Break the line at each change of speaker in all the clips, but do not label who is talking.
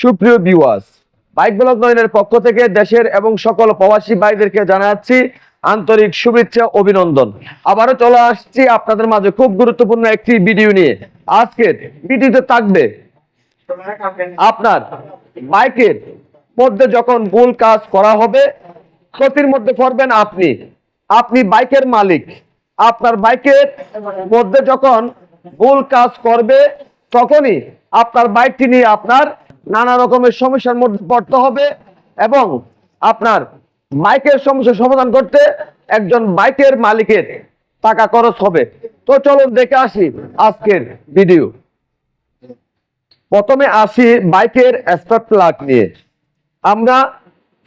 সুপ্রিয় viewers bike blog নয়নের পক্ষ থেকে দেশের এবং সকল প্রবাসী ভাইদেরকে জানাচ্ছি আন্তরিক শুভেচ্ছা, অভিনন্দন। আবারও চলে আসছি আপনাদের মাঝে খুব গুরুত্বপূর্ণ একটি ভিডিও নিয়ে। আজকের ভিডিওতে থাকবে আপনার বাইকের মধ্যে যখন ভুল কাজ করা হবে, ক্ষতির মধ্যে পড়বেন আপনি। আপনি বাইকের মালিক। আপনার বাইকের মধ্যে যখন ভুল কাজ করবে, তখনই আপনার বাইকটি নিয়ে আপনার নানা রকমের সমস্যার মধ্যে পড়তে হবে এবং আপনার বাইকের সমস্যা সমাধান করতে একজন বাইকের মালিকের টাকা খরচ হবে। তো চলুন দেখে আসি আজকের ভিডিও। প্রথমে আসি বাইকের স্পার্ক প্লাগ নিয়ে। আমরা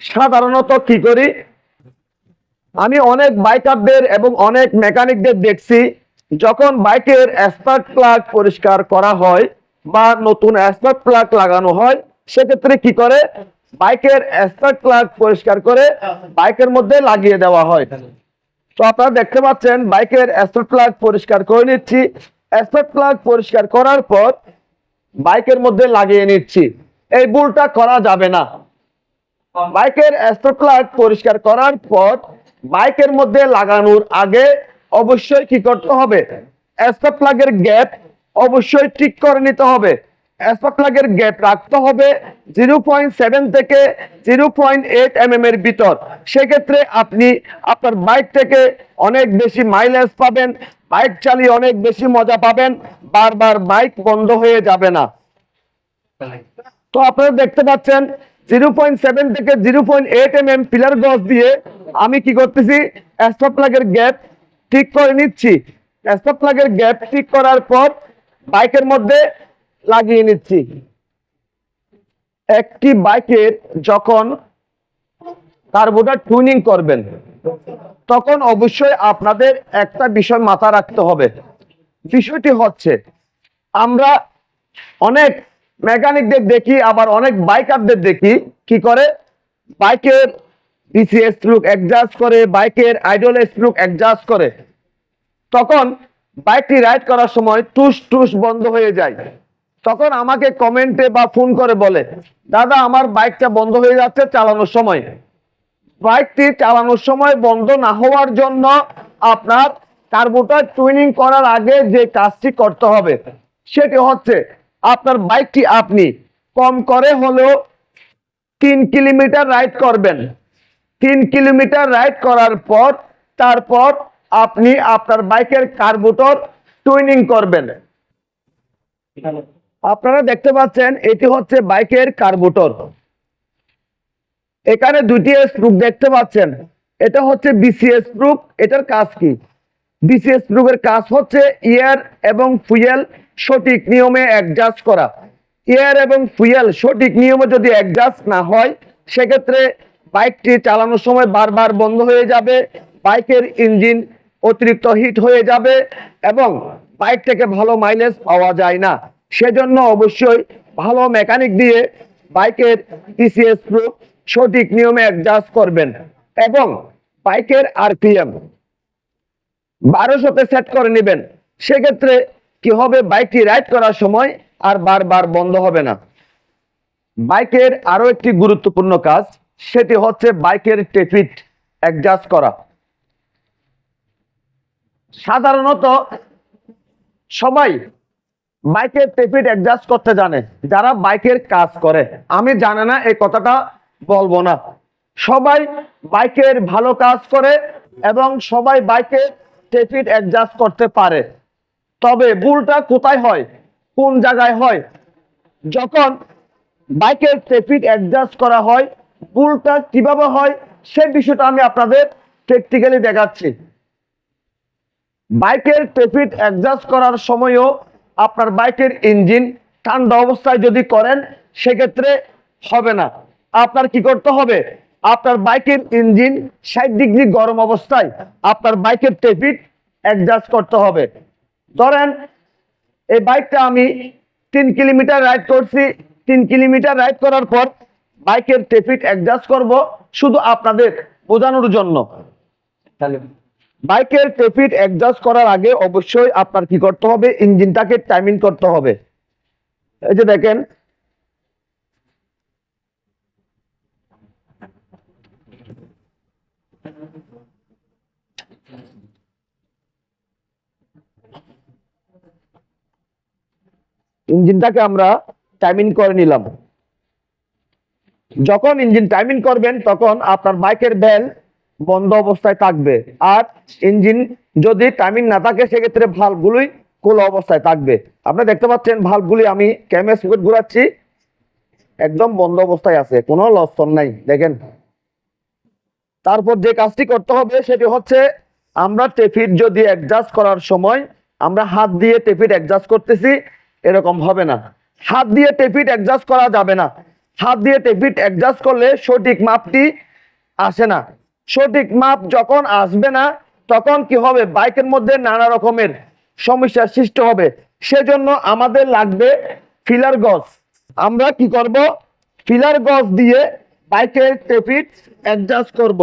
সাধারণত কি করি? আমি অনেক বাইকারদের এবং অনেক মেকানিকদের দেখছি, যখন বাইকের স্পার্ক প্লাগ পরিষ্কার করা হয় বা নতুন স্পার্ক প্লাগ লাগানো হয়, সেক্ষেত্রে কি করে? বাইকের স্পার্ক প্লাগ পরিষ্কার করে বাইকের মধ্যে লাগিয়ে দেওয়া হয়। তো আপনারা দেখতে পাচ্ছেন, বাইকের স্পার্ক প্লাগ পরিষ্কার করে নিচ্ছি। স্পার্ক প্লাগ পরিষ্কার করার পর বাইকের মধ্যে লাগিয়ে নিচ্ছি। এই ভুলটা করা যাবে না। বাইকের স্পার্ক প্লাগ পরিষ্কার করার পর বাইকের মধ্যে লাগানোর আগে অবশ্যই কি করতে হবে? স্পার্ক প্লাগের গ্যাপ অবশ্যই ঠিক করে নিতে হবে। স্পার্ক প্লাগের গ্যাপ রাখতে হবে জিরো পয়েন্ট সেভেন থেকে জিরো পয়েন্ট এইট এম এর ভিতর। সেক্ষেত্রে আপনি আপনার বাইক থেকে অনেক বেশি মাইলেজ পাবেন বাইক চালিয়ে অনেক বেশি মজা পাবেন, বারবার বাইক বন্ধ হয়ে যাবে না। তো আপনারা দেখতে পাচ্ছেন জিরো পয়েন্ট সেভেন থেকে zero point eight M M feeler gauge দিয়ে আমি কি করতেছি স্টপ প্লাগের গ্যাপ ঠিক করে নিচ্ছি। স্টপ প্লাগের গ্যাপ ঠিক করার পর বাইকের মধ্যে লাগিয়ে নিচ্ছি। একটি বাইকের যখন কার্বোটার টুনিং করবেন, তখন অবশ্যই আপনাদের একটা বিষয় মাথা রাখতে হবে। বিষয়টি হচ্ছে, আমরা অনেক মেকানিকদের দেখি, আবার অনেক বাইকারদের দেখি, কি করে? বাইকের বিসিএস লুক অ্যাডজাস্ট করে, বাইকের আইডল লুক অ্যাডজাস্ট করে। তখন বাইকটি রাইড করার সময় টুস টুস বন্ধ হয়ে যায়। তখন আমাকে কমেন্টে বা ফোন করে বলে, দাদা, আমার বাইকটা বন্ধ হয়ে যাচ্ছে চালানোর সময়। বাইকটি চালানোর সময় বন্ধ না হওয়ার জন্য আপনার কার্বোটার টুইনিং করার আগে যে কাজটি করতে হবে, সেটি হচ্ছে আপনার বাইকটি আপনি কম করে হলেও তিন কিলোমিটার রাইড করবেন। তিন কিলোমিটার রাইড করার পর, তারপর আপনি আপনার বাইকের কার্বোটর টুইনিং করবেন। আপনারা দেখতে পাচ্ছেন, এটি হচ্ছে বাইকের কার্বোটর এখানে দুটি স্প্রুক দেখতে পাচ্ছেন। এটা হচ্ছে বিসিএস স্প্রুক এটার কাজ কি? বিসিএস স্প্রুকের কাজ হচ্ছে ইয়ার এবং ফুয়েল সঠিক নিয়মে অ্যাডজাস্ট করা। এয়ার এবং ফুয়েল সঠিক নিয়মে যদি অ্যাডজাস্ট না হয়, সেক্ষেত্রে বাইকটি চালানোর সময় বারবার বন্ধ হয়ে যাবে, বাইকের ইঞ্জিন অতিরিক্ত হিট হয়ে যাবে এবং বাইক থেকে ভালো মাইলেজ পাওয়া যায় না। সেজন্য অবশ্যই ভালো মেকানিক দিয়ে বাইকের টিসিএস প্রুফ সঠিক নিয়মে অ্যাডজাস্ট করবেন এবং বাইকের আরপিএম বারোশোতে সেট করে নেবেন। সেক্ষেত্রে কি হবে? বাইকটি রাইড করার সময় আর বারবার বন্ধ হবে না। বাইকের আরও একটি গুরুত্বপূর্ণ কাজ, সেটি হচ্ছে বাইকের টেফিট অ্যাডজাস্ট করা। সাধারণত সবাই বাইকের টেফিট অ্যাডজাস্ট করতে জানে, যারা বাইকের কাজ করে। আমি জানে না, এই কথাটা বলব না। সবাই বাইকের ভালো কাজ করে এবং সবাই বাইকের টেফিট অ্যাডজাস্ট করতে পারে। তবে ভুলটা কোথায় হয়? কোন জায়গায় হয়? যখন বাইকের টেফিট অ্যাডজাস্ট করা হয়, ভুলটা কীভাবে হয় সেই বিষয়টা আমি আপনাদের প্র্যাকটিক্যালি দেখাচ্ছি। বাইকের টেফিট অ্যাডজাস্ট করার সময়ও আপনার বাইকের ইঞ্জিন ঠান্ডা অবস্থায় যদি করেন, সেক্ষেত্রে হবে না। আপনার কি করতে হবে? আপনার বাইকের ইঞ্জিন ষাট ডিগ্রি গরম অবস্থায় আপনার বাইকের টেফিট অ্যাডজাস্ট করতে হবে। ধরেন, এই বাইকটা আমি তিন কিলোমিটার রাইড করছি। তিন কিলোমিটার রাইড করার পর বাইকের টেফিট অ্যাডজাস্ট করব শুধু আপনাদের বোঝানোর জন্য। বাইকের ট্রেফিট অ্যাডজাস্ট করার আগে অবশ্যই আপনার কি করতে হবে? ইঞ্জিনটাকে টাইমিং করতে হবে। এই যে দেখেন। ইঞ্জিনটাকে আমরা টাইমিং করে নিলাম। যখন ইঞ্জিন টাইমিং করবেন, তখন আপনার বাইকের বেল বন্ধ অবস্থায় থাকবে। আর ইঞ্জিন যদি টাইমিং না থাকে, সেক্ষেত্রে ভালগুলোই খোলা অবস্থায় থাকবে। আপনি দেখতে পাচ্ছেন ভালগুলি আমি ক্যামেরা স্পিড ঘুরাচ্ছি। একদম বন্ধ অবস্থায় আছে, কোনো লক্ষণ নাই, দেখেন। তারপর যে কাজটি করতে হবে, সেটি হচ্ছে আমরা টেফিট যদি অ্যাডজাস্ট করার সময়, আমরা হাত দিয়ে টেফিট অ্যাডজাস্ট করতেছি, এরকম হবে না। হাত দিয়ে টেফিট অ্যাডজাস্ট করা যাবে না। হাত দিয়ে টেফিট অ্যাডজাস্ট করলে সঠিক মাপটি আসে না। সঠিক মাপ যখন আসবে না তখন কি হবে? বাইকের মধ্যে নানা রকমের সমস্যার সৃষ্টি হবে। সেজন্য আমাদের লাগবে ফিলার গজ। আমরা কি করব? ফিলার গজ দিয়ে বাইকের টেফিট অ্যাডজাস্ট করব।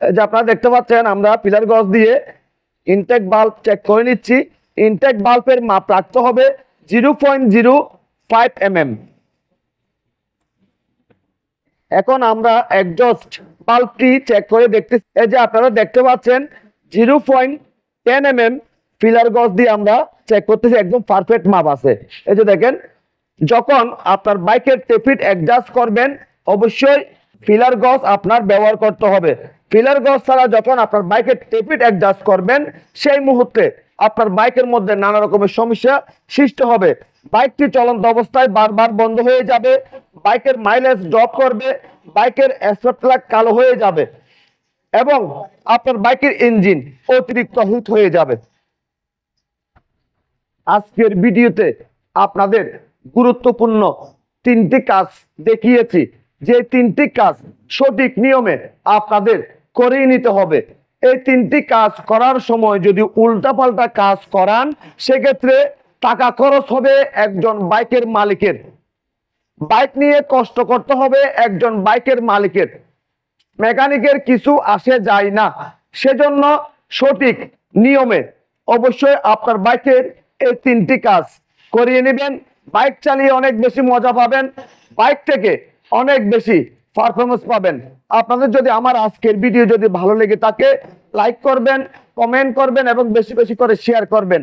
যে আপনারা দেখতে পাচ্ছেন আমরা পিলার গজ দিয়ে ইনটেক বাল্ব চেক করে নিচ্ছি। ইনটেক বাল্বের মাপ রাখতে হবে zero point zero five M M এখন আমরা একজস্ট বাল্বটি চেক করে দেখতে এই যে আপনারা দেখতে পাচ্ছেন zero point ten M M feeler gauge দিয়ে আমরা চেক করতেছি, একদম পারফেক্ট মাপ আছে। এই যে দেখেন, যখন আপনার বাইকের টেফিট অ্যাডজাস্ট করবেন, অবশ্যই ফিলার গজ আপনার ব্যবহার করতে হবে। ফিলার গজ ছাড়া যখন আপনার বাইকের টেফিট অ্যাডজাস্ট করবেন, সেই মুহূর্তে আপনার বাইকের মধ্যে নানা রকমের সমস্যা সৃষ্টি হবে। বাইকটি চলন্ত অবস্থায় বারবার বন্ধ হয়ে যাবে, বাইকের মাইলেজ ড্রপ করবে, বাইকের লাইট কালো হয়ে যাবে এবং আপনার বাইকের ইঞ্জিন অতিরিক্ত হিট হয়ে যাবে। আজকের ভিডিওতে আপনাদের গুরুত্বপূর্ণ তিনটি কাজ দেখিয়েছি। যে তিনটি কাজ সঠিক নিয়মে আপনাদের করেই নিতে হবে। এই তিনটি কাজ করার সময় যদি উল্টাপাল্টা কাজ করান, সেক্ষেত্রে টাকা খরচ হবে একজন বাইকের মালিকের। বাইক নিয়ে কষ্ট করতে হবে একজন বাইকের মালিকের। মেকানিকের কিছু আসে যায় না। সেজন্য সঠিক নিয়মে অবশ্যই আপনার বাইকের এই তিনটি কাজ করিয়ে নেবেন। বাইক চালিয়ে অনেক বেশি মজা পাবেন। বাইক থেকে অনেক বেশি পারফরমেন্স পাবেন। আপনাদের যদি আমার আজকের ভিডিও যদি ভালো লেগে থাকে লাইক করবেন কমেন্ট করবেন এবং বেশি বেশি করে শেয়ার করবেন।